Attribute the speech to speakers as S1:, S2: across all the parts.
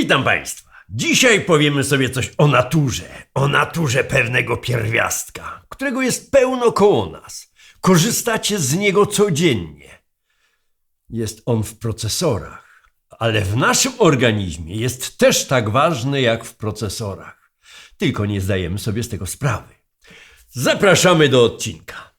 S1: Witam Państwa. Dzisiaj powiemy sobie coś o naturze. O naturze pewnego pierwiastka, którego jest pełno koło nas. Korzystacie z niego codziennie. Jest on w procesorach, ale w naszym organizmie jest też tak ważny jak w procesorach. Tylko nie zdajemy sobie z tego sprawy. Zapraszamy do odcinka.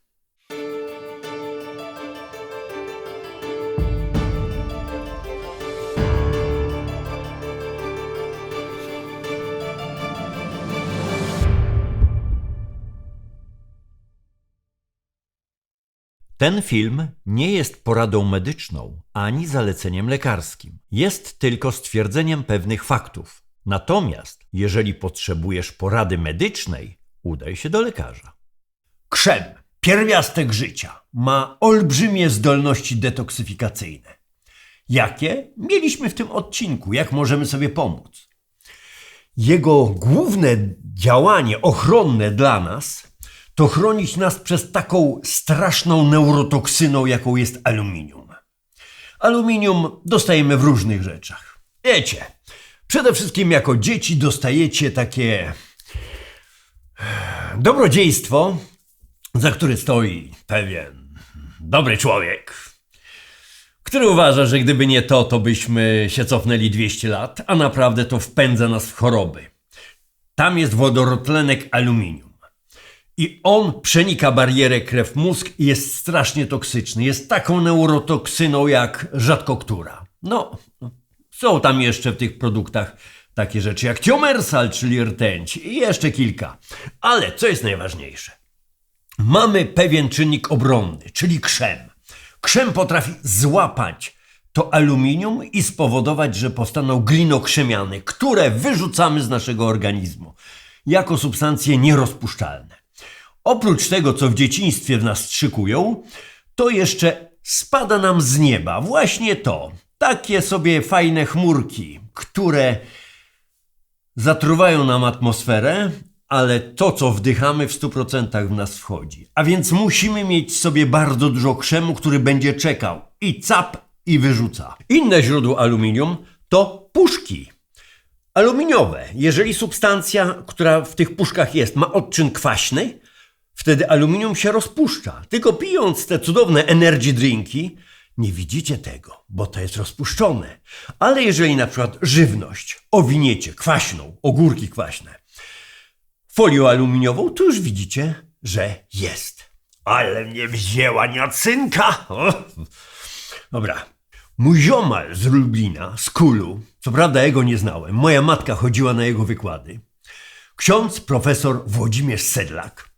S2: Ten film nie jest poradą medyczną ani zaleceniem lekarskim. Jest tylko stwierdzeniem pewnych faktów. Natomiast, jeżeli potrzebujesz porady medycznej, udaj się do lekarza.
S1: Krzem, pierwiastek życia, ma olbrzymie zdolności detoksyfikacyjne. Jakie? Mieliśmy w tym odcinku, jak możemy sobie pomóc. Jego główne działanie ochronne dla nas to chronić nas przed taką straszną neurotoksyną, jaką jest aluminium. Aluminium dostajemy w różnych rzeczach. Wiecie, przede wszystkim jako dzieci dostajecie takie dobrodziejstwo, za które stoi pewien dobry człowiek, który uważa, że gdyby nie to, to byśmy się cofnęli 200 lat, a naprawdę to wpędza nas w choroby. Tam jest wodorotlenek aluminium. I on przenika barierę krew-mózg i jest strasznie toksyczny. Jest taką neurotoksyną jak rzadko która. No, są tam jeszcze w tych produktach takie rzeczy jak tiomersal, czyli rtęć i jeszcze kilka. Ale co jest najważniejsze? Mamy pewien czynnik obronny, czyli krzem. Krzem potrafi złapać to aluminium i spowodować, że powstaną glinokrzemiany, które wyrzucamy z naszego organizmu jako substancje nierozpuszczalne. Oprócz tego, co w dzieciństwie w nas strzykują, to jeszcze spada nam z nieba właśnie to. Takie sobie fajne chmurki, które zatruwają nam atmosferę, ale to, co wdychamy, w 100% w nas wchodzi. A więc musimy mieć sobie bardzo dużo krzemu, który będzie czekał i cap i wyrzuca. Inne źródło aluminium to puszki. Aluminiowe. Jeżeli substancja, która w tych puszkach jest, ma odczyn kwaśny, wtedy aluminium się rozpuszcza. Tylko pijąc te cudowne energy drinki, nie widzicie tego, bo to jest rozpuszczone. Ale jeżeli na przykład żywność owiniecie kwaśną, ogórki kwaśne, folią aluminiową, to już widzicie, że jest. Ale mnie wzięła niacynka! O! Dobra. Mój ziomal z Lublina, z Kulu, co prawda jego nie znałem, moja matka chodziła na jego wykłady. Ksiądz profesor Włodzimierz Sedlak.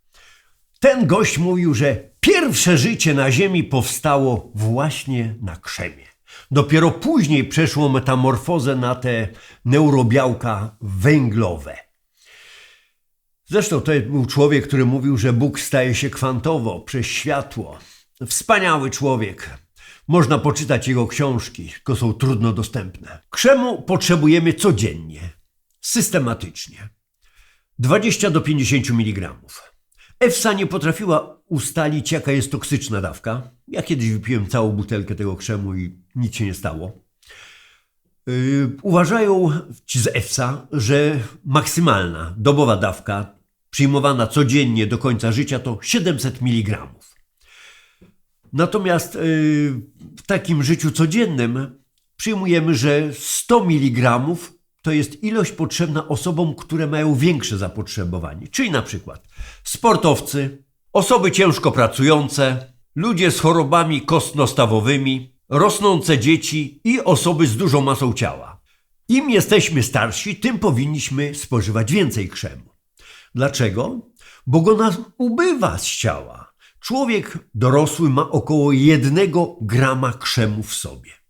S1: Ten gość mówił, że pierwsze życie na Ziemi powstało właśnie na krzemie. Dopiero później przeszło metamorfozę na te neurobiałka węglowe. Zresztą to był człowiek, który mówił, że Bóg staje się kwantowo przez światło. Wspaniały człowiek. Można poczytać jego książki, tylko są trudno dostępne. Krzemu potrzebujemy codziennie, systematycznie. 20 do 50 mg. EFSA nie potrafiła ustalić, jaka jest toksyczna dawka. Ja kiedyś wypiłem całą butelkę tego krzemu i nic się nie stało. Yy, uważają ci z EFSA, że maksymalna dobowa dawka przyjmowana codziennie do końca życia to 700 mg. Natomiast yy, w takim życiu codziennym przyjmujemy, że 100 mg to jest ilość potrzebna osobom, które mają większe zapotrzebowanie, czyli na przykład sportowcy, osoby ciężko pracujące, ludzie z chorobami kostno-stawowymi, rosnące dzieci i osoby z dużą masą ciała. Im jesteśmy starsi, tym powinniśmy spożywać więcej krzemu. Dlaczego? Bo go nas ubywa z ciała. Człowiek dorosły ma około jednego grama krzemu w sobie.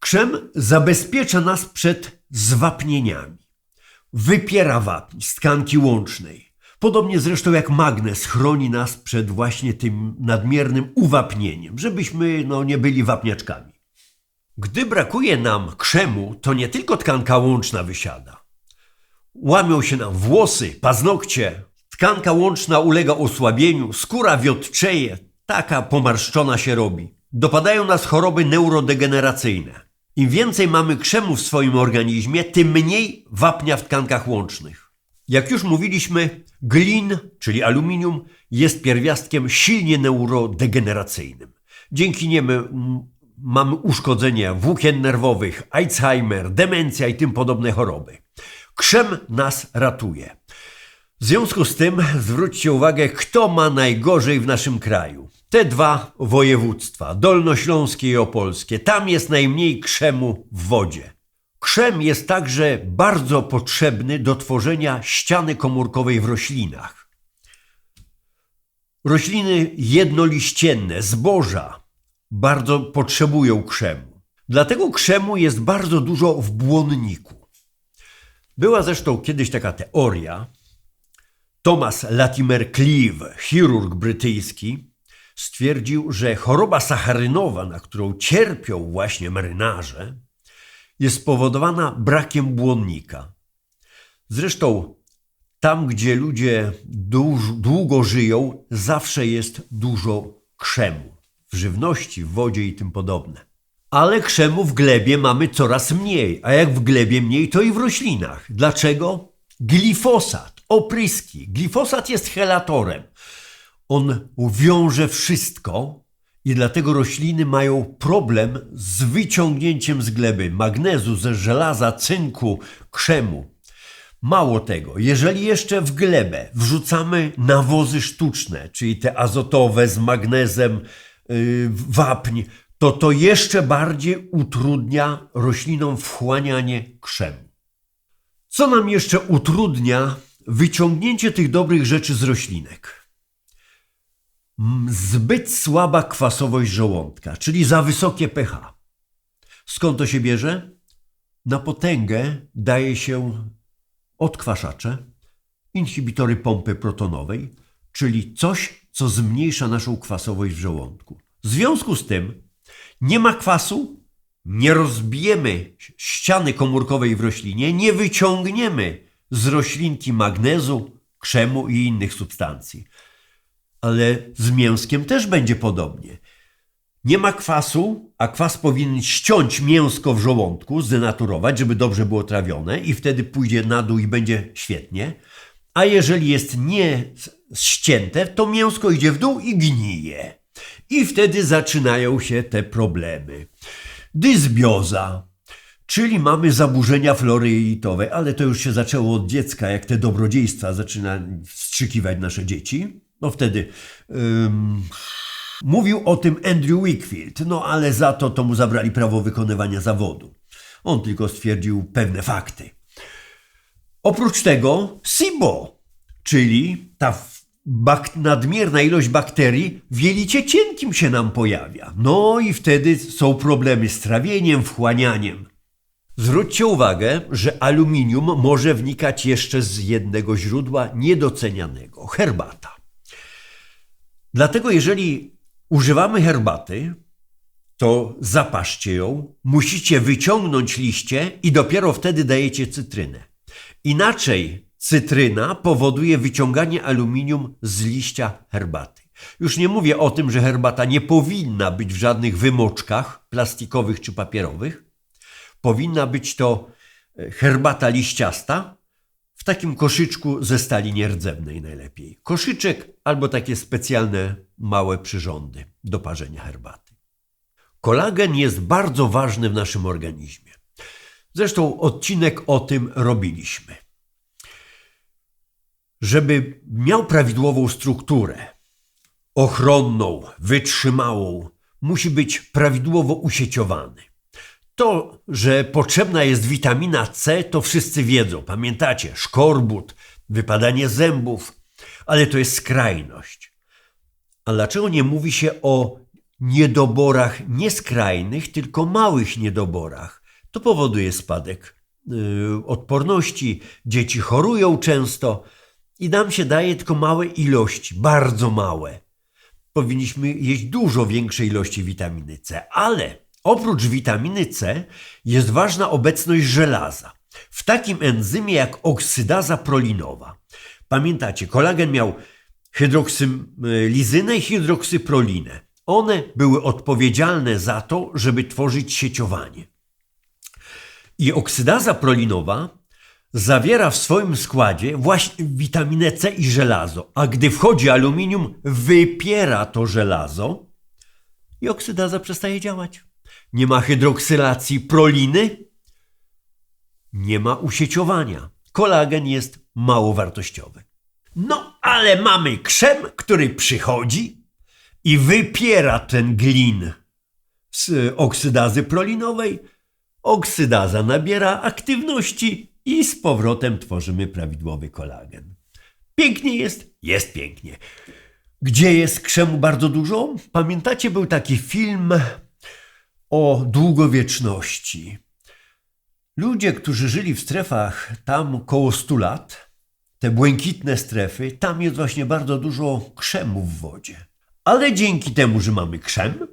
S1: Krzem zabezpiecza nas przed zwapnieniami. Wypiera wapń z tkanki łącznej. Podobnie zresztą jak magnez chroni nas przed właśnie tym nadmiernym uwapnieniem, żebyśmy no, nie byli wapniaczkami. Gdy brakuje nam krzemu, to nie tylko tkanka łączna wysiada. Łamią się nam włosy, paznokcie, tkanka łączna ulega osłabieniu, skóra wiotczeje, taka pomarszczona się robi. Dopadają nas choroby neurodegeneracyjne. Im więcej mamy krzemu w swoim organizmie, tym mniej wapnia w tkankach łącznych. Jak już mówiliśmy, glin, czyli aluminium, jest pierwiastkiem silnie neurodegeneracyjnym. Dzięki niemu mamy uszkodzenia włókien nerwowych, Alzheimer, demencja i tym podobne choroby. Krzem nas ratuje. W związku z tym zwróćcie uwagę, kto ma najgorzej w naszym kraju. Te dwa województwa, dolnośląskie i opolskie, tam jest najmniej krzemu w wodzie. Krzem jest także bardzo potrzebny do tworzenia ściany komórkowej w roślinach. Rośliny jednoliścienne, zboża bardzo potrzebują krzemu. Dlatego krzemu jest bardzo dużo w błonniku. Była zresztą kiedyś taka teoria, Thomas Latimer Cleave, chirurg brytyjski, stwierdził, że choroba sacharynowa, na którą cierpią właśnie marynarze, jest spowodowana brakiem błonnika. Zresztą tam, gdzie ludzie duż, długo żyją, zawsze jest dużo krzemu w żywności, w wodzie i tym podobne. Ale krzemu w glebie mamy coraz mniej, a jak w glebie mniej, to i w roślinach. Dlaczego? Glifosat, opryski. Glifosat jest helatorem. On wiąże wszystko i dlatego rośliny mają problem z wyciągnięciem z gleby magnezu, ze żelaza, cynku, krzemu. Mało tego, jeżeli jeszcze w glebę wrzucamy nawozy sztuczne, czyli te azotowe z magnezem, yy, wapń, to to jeszcze bardziej utrudnia roślinom wchłanianie krzemu. Co nam jeszcze utrudnia wyciągnięcie tych dobrych rzeczy z roślinek? Zbyt słaba kwasowość żołądka, czyli za wysokie pH. Skąd to się bierze? Na potęgę daje się odkwaszacze, inhibitory pompy protonowej, czyli coś, co zmniejsza naszą kwasowość w żołądku. W związku z tym nie ma kwasu, nie rozbijemy ściany komórkowej w roślinie, nie wyciągniemy z roślinki magnezu, krzemu i innych substancji. Ale z mięskiem też będzie podobnie. Nie ma kwasu, a kwas powinien ściąć mięsko w żołądku, zdenaturować, żeby dobrze było trawione i wtedy pójdzie na dół i będzie świetnie. A jeżeli jest nie ścięte, to mięsko idzie w dół i gnije. I wtedy zaczynają się te problemy. Dysbioza, czyli mamy zaburzenia flory jelitowej, ale to już się zaczęło od dziecka, jak te dobrodziejstwa zaczyna wstrzykiwać nasze dzieci. No wtedy mówił o tym Andrew Wickfield, no ale za to to mu zabrali prawo wykonywania zawodu. On tylko stwierdził pewne fakty. Oprócz tego SIBO, czyli ta nadmierna ilość bakterii w jelicie cienkim się nam pojawia. No i wtedy są problemy z trawieniem, wchłanianiem. Zwróćcie uwagę, że aluminium może wnikać jeszcze z jednego źródła niedocenianego herbata. Dlatego, jeżeli używamy herbaty, to zapaszcie ją, musicie wyciągnąć liście i dopiero wtedy dajecie cytrynę. Inaczej cytryna powoduje wyciąganie aluminium z liścia herbaty. Już nie mówię o tym, że herbata nie powinna być w żadnych wymoczkach plastikowych czy papierowych. Powinna być to e, herbata liściasta w takim koszyczku ze stali nierdzewnej najlepiej. Koszyczek albo takie specjalne małe przyrządy do parzenia herbaty. Kolagen jest bardzo ważny w naszym organizmie. Zresztą odcinek o tym robiliśmy. Żeby miał prawidłową strukturę, ochronną, wytrzymałą, musi być prawidłowo usieciowany. To, że potrzebna jest witamina C, to wszyscy wiedzą. Pamiętacie, szkorbut, wypadanie zębów, ale to jest skrajność. A dlaczego nie mówi się o niedoborach nieskrajnych, tylko małych niedoborach? To powoduje spadek yy, odporności, dzieci chorują często i nam się daje tylko małe ilości, bardzo małe. Powinniśmy jeść dużo większej ilości witaminy C, ale oprócz witaminy C jest ważna obecność żelaza w takim enzymie jak oksydaza prolinowa. Pamiętacie, kolagen miał hydroksylizynę i hydroksyprolinę. One były odpowiedzialne za to, żeby tworzyć sieciowanie. I oksydaza prolinowa zawiera w swoim składzie właśnie witaminę C i żelazo, a gdy wchodzi aluminium, wypiera to żelazo i oksydaza przestaje działać. Nie ma hydroksylacji proliny, nie ma usieciowania. Kolagen jest mało wartościowy. No, ale mamy krzem, który przychodzi i wypiera ten glin z oksydazy prolinowej. Oksydaza nabiera aktywności i z powrotem tworzymy prawidłowy kolagen. Pięknie jest? Jest pięknie. Gdzie jest krzemu bardzo dużo? Pamiętacie, był taki film o długowieczności. Ludzie, którzy żyli w strefach tam koło 100 lat, te błękitne strefy, tam jest właśnie bardzo dużo krzemu w wodzie. Ale dzięki temu, że mamy krzem,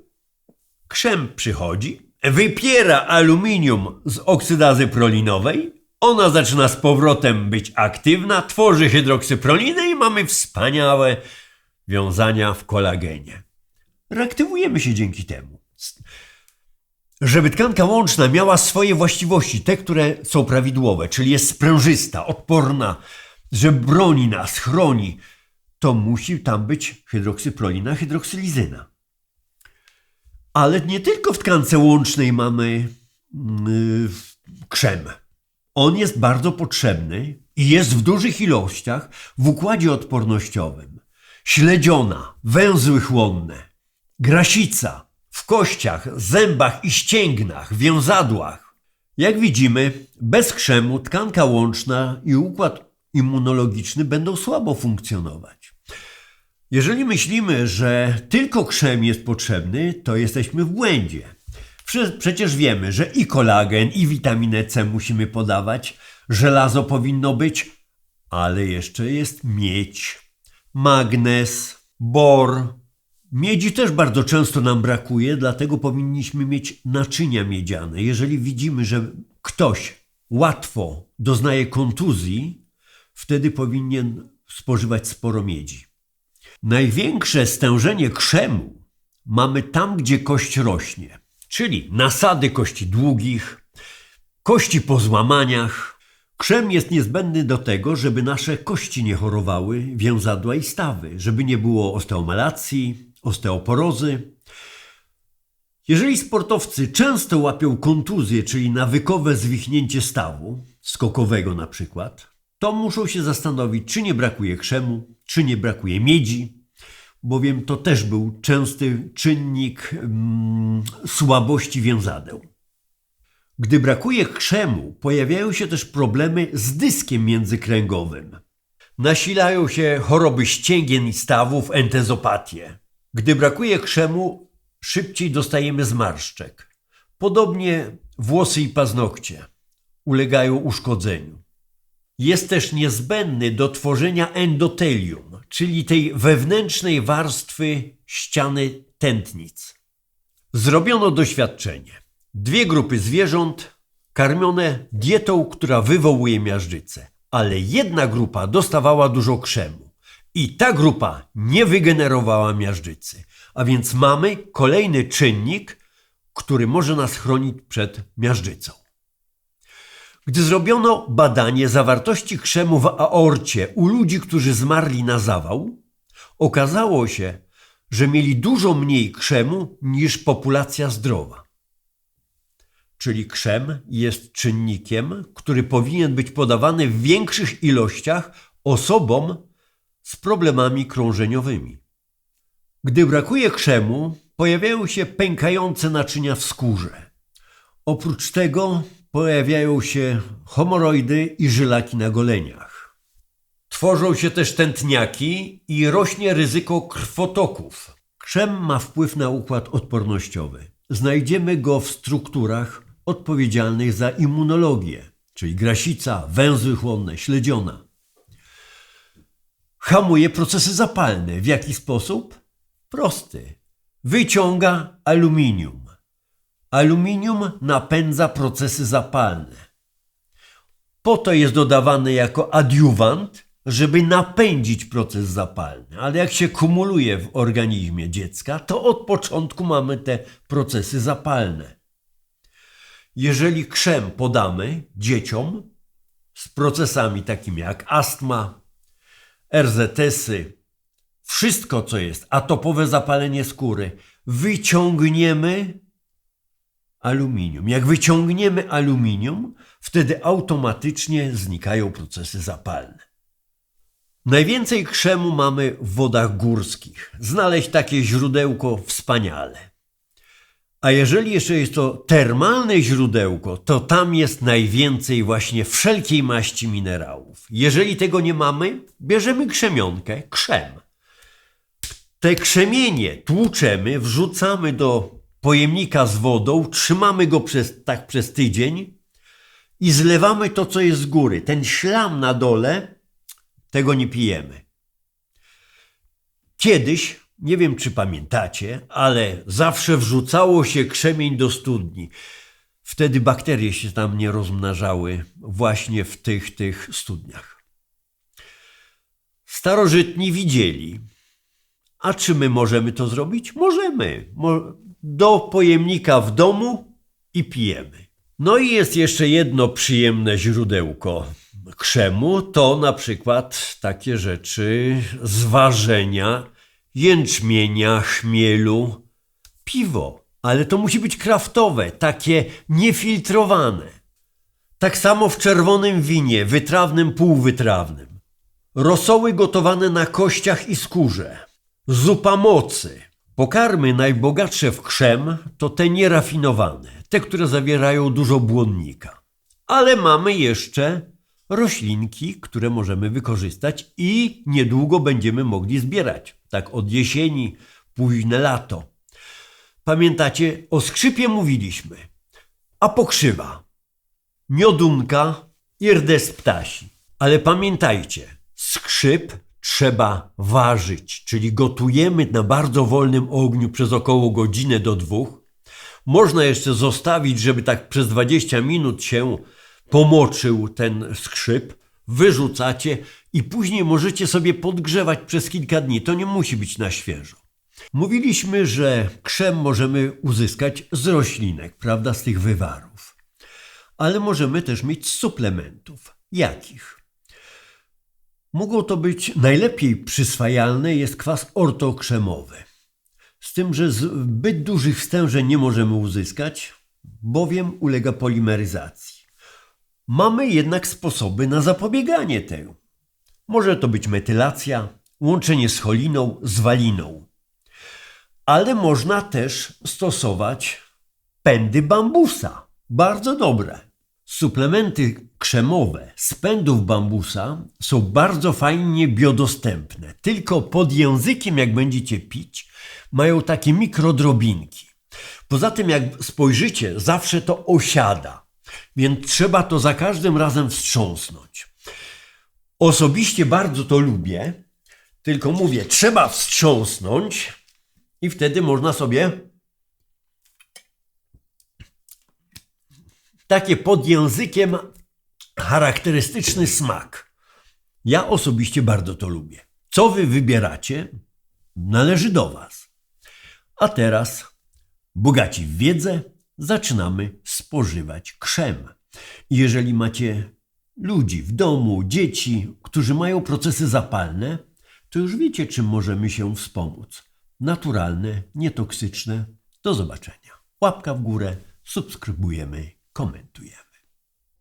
S1: krzem przychodzi, wypiera aluminium z oksydazy prolinowej, ona zaczyna z powrotem być aktywna, tworzy hydroksyprolinę i mamy wspaniałe wiązania w kolagenie. Reaktywujemy się dzięki temu. Żeby tkanka łączna miała swoje właściwości, te, które są prawidłowe, czyli jest sprężysta, odporna, że broni nas, chroni, to musi tam być hydroksyprolina, hydroksylizyna. Ale nie tylko w tkance łącznej mamy yy, krzem. On jest bardzo potrzebny i jest w dużych ilościach w układzie odpornościowym. Śledziona, węzły chłonne, grasica, kościach, zębach i ścięgnach, wiązadłach. Jak widzimy, bez krzemu tkanka łączna i układ immunologiczny będą słabo funkcjonować. Jeżeli myślimy, że tylko krzem jest potrzebny, to jesteśmy w błędzie. Prze- Przecież wiemy, że i kolagen, i witaminę C musimy podawać, żelazo powinno być, ale jeszcze jest miedź, magnez, bor. Miedzi też bardzo często nam brakuje, dlatego powinniśmy mieć naczynia miedziane. Jeżeli widzimy, że ktoś łatwo doznaje kontuzji, wtedy powinien spożywać sporo miedzi. Największe stężenie krzemu mamy tam, gdzie kość rośnie, czyli nasady kości długich, kości po złamaniach. Krzem jest niezbędny do tego, żeby nasze kości nie chorowały, więzadła i stawy, żeby nie było osteomalacji, osteoporozy. Jeżeli sportowcy często łapią kontuzję, czyli nawykowe zwichnięcie stawu, skokowego na przykład, to muszą się zastanowić, czy nie brakuje krzemu, czy nie brakuje miedzi, bowiem to też był częsty czynnik mm, słabości więzadeł. Gdy brakuje krzemu, pojawiają się też problemy z dyskiem międzykręgowym. Nasilają się choroby ścięgien i stawów, entezopatie. Gdy brakuje krzemu, szybciej dostajemy zmarszczek. Podobnie włosy i paznokcie ulegają uszkodzeniu. Jest też niezbędny do tworzenia endotelium, czyli tej wewnętrznej warstwy ściany tętnic. Zrobiono doświadczenie. Dwie grupy zwierząt karmione dietą, która wywołuje miażdżycę, ale jedna grupa dostawała dużo krzemu i ta grupa nie wygenerowała miażdżycy. A więc mamy kolejny czynnik, który może nas chronić przed miażdżycą. Gdy zrobiono badanie zawartości krzemu w aorcie u ludzi, którzy zmarli na zawał, okazało się, że mieli dużo mniej krzemu niż populacja zdrowa. Czyli krzem jest czynnikiem, który powinien być podawany w większych ilościach osobom z problemami krążeniowymi. Gdy brakuje krzemu, pojawiają się pękające naczynia w skórze. Oprócz tego pojawiają się homoroidy i żylaki na goleniach. Tworzą się też tętniaki i rośnie ryzyko krwotoków. Krzem ma wpływ na układ odpornościowy. Znajdziemy go w strukturach odpowiedzialnych za immunologię, czyli grasica, węzły chłonne, śledziona. Hamuje procesy zapalne. W jaki sposób? Prosty. Wyciąga aluminium. Aluminium napędza procesy zapalne. Po to jest dodawany jako adiuwant, żeby napędzić proces zapalny. Ale jak się kumuluje w organizmie dziecka, to od początku mamy te procesy zapalne. Jeżeli krzem podamy dzieciom z procesami takimi jak astma, RZS-y, wszystko co jest, atopowe zapalenie skóry, wyciągniemy aluminium. Jak wyciągniemy aluminium, wtedy automatycznie znikają procesy zapalne. Najwięcej krzemu mamy w wodach górskich. Znaleźć takie źródełko wspaniale. A jeżeli jeszcze jest to termalne źródełko, to tam jest najwięcej właśnie wszelkiej maści minerałów. Jeżeli tego nie mamy, bierzemy krzemionkę, krzem. Te krzemienie tłuczemy, wrzucamy do pojemnika z wodą, trzymamy go przez, tak przez tydzień i zlewamy to, co jest z góry. Ten ślam na dole, tego nie pijemy. Kiedyś, nie wiem czy pamiętacie, ale zawsze wrzucało się krzemień do studni. Wtedy bakterie się tam nie rozmnażały właśnie w tych, tych studniach. Starożytni widzieli. A czy my możemy to zrobić? Możemy. Mo- Do pojemnika w domu i pijemy. No i jest jeszcze jedno przyjemne źródełko krzemu, to na przykład takie rzeczy z ważenia jęczmienia, chmielu, piwo. Ale to musi być kraftowe, takie niefiltrowane. Tak samo w czerwonym winie, wytrawnym, półwytrawnym. Rosoły gotowane na kościach i skórze. Zupa mocy. Pokarmy najbogatsze w krzem to te nierafinowane, te, które zawierają dużo błonnika. Ale mamy jeszcze roślinki, które możemy wykorzystać i niedługo będziemy mogli zbierać. Tak od jesieni, późne lato. Pamiętacie, o skrzypie mówiliśmy. A pokrzywa miodunka i rdes ptasi. Ale pamiętajcie, skrzyp trzeba ważyć, czyli gotujemy na bardzo wolnym ogniu przez około godzinę do dwóch. Można jeszcze zostawić, żeby tak przez 20 minut się pomoczył ten skrzyp. Wyrzucacie i później możecie sobie podgrzewać przez kilka dni. To nie musi być na świeżo. Mówiliśmy, że krzem możemy uzyskać z roślinek, prawda, z tych wywarów ale możemy też mieć suplementów. Jakich? Mogą to być najlepiej przyswajalne jest kwas ortokrzemowy. Z tym, że zbyt dużych stężeń nie możemy uzyskać, bowiem ulega polimeryzacji. Mamy jednak sposoby na zapobieganie temu. Może to być metylacja, łączenie z choliną, z waliną. Ale można też stosować pędy bambusa. Bardzo dobre. Suplementy krzemowe z pędów bambusa są bardzo fajnie biodostępne. Tylko pod językiem, jak będziecie pić, mają takie mikrodrobinki. Poza tym, jak spojrzycie, zawsze to osiada, więc trzeba to za każdym razem wstrząsnąć. Osobiście bardzo to lubię, tylko mówię, trzeba wstrząsnąć i wtedy można sobie takie pod językiem charakterystyczny smak. Ja osobiście bardzo to lubię. Co wy wybieracie, należy do was. A teraz, bogaci w wiedzę, zaczynamy spożywać krzem. Jeżeli macie ludzi w domu, dzieci, którzy mają procesy zapalne, to już wiecie, czym możemy się wspomóc. Naturalne, nietoksyczne. Do zobaczenia. Łapka w górę, subskrybujemy, komentujemy.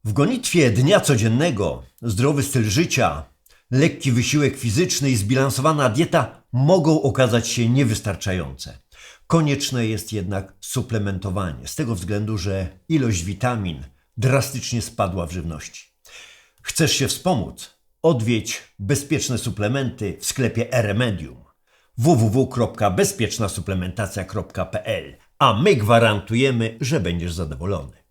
S1: W gonitwie dnia codziennego zdrowy styl życia, lekki wysiłek fizyczny i zbilansowana dieta mogą okazać się niewystarczające. Konieczne jest jednak suplementowanie, z tego względu, że ilość witamin drastycznie spadła w żywności. Chcesz się wspomóc? Odwiedź bezpieczne suplementy w sklepie Eremedium www.bezpiecznasuplementacja.pl A my gwarantujemy, że będziesz zadowolony.